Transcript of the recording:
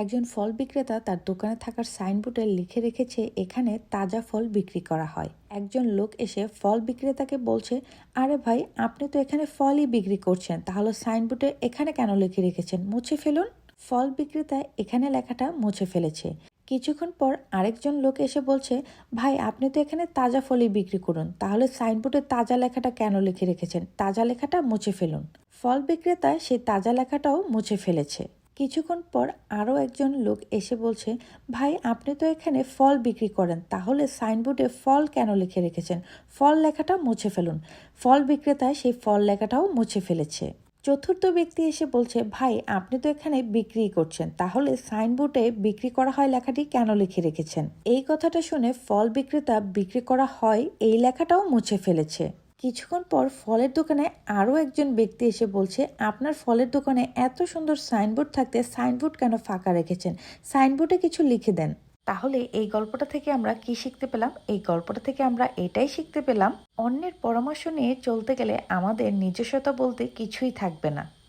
একজন ফল বিক্রেতা তার দোকানে থাকার সাইনবোর্ডে লিখে রেখেছে, এখানে তাজা ফল বিক্রি করা হয়। একজন লোক এসে ফল বিক্রেতাকে বলছে, আরে ভাই, আপনি তো এখানে ফলই বিক্রি করছেন, তাহলে সাইনবোর্ডে এখানে কেন লিখে রেখেছেন? মুছে ফেলুন। ফল বিক্রেতা এখানে লেখাটা মুছে ফেলেছে। কিছুক্ষণ পর আরেকজন লোক এসে বলছে, ভাই, আপনি তো এখানে তাজা ফলই বিক্রি করুন, তাহলে সাইনবোর্ডে তাজা লেখাটা কেন লিখে রেখেছেন? তাজা লেখাটা মুছে ফেলুন। ফল বিক্রেতা সেই তাজা লেখাটাও মুছে ফেলেছে। কিছুক্ষণ পর আরও একজন লোক এসে বলছে, ভাই, আপনি তো এখানে ফল বিক্রি করেন, তাহলে সাইনবোর্ডে ফল কেন লিখে রেখেছেন? ফল লেখাটা মুছে ফেলুন। ফল বিক্রেতা সেই ফল লেখাটাও মুছে ফেলেছে। চতুর্থ ব্যক্তি এসে বলছে, ভাই, আপনি তো এখানে বিক্রি করছেন, তাহলে সাইনবোর্ডে বিক্রি করা হয় লেখাটি কেন লিখে রেখেছেন? এই কথাটা শুনে ফল বিক্রেতা বিক্রি করা হয়, এই লেখাটাও মুছে ফেলেছে। কিছুক্ষণ পর ফলের দোকানে আরও একজন ব্যক্তি এসে বলছে, আপনার ফলের দোকানে এত সুন্দর সাইনবোর্ড থাকতে সাইনবোর্ড কেন ফাঁকা রেখেছেন? সাইনবোর্ডে কিছু লিখে দেন। তাহলে এই গল্পটা থেকে আমরা কি শিখতে পেলাম? এই গল্পটা থেকে আমরা এটাই শিখতে পেলাম, অন্যের পরামর্শ নিয়ে চলতে গেলে আমাদের নিজস্বতা বলতে কিছুই থাকবে না।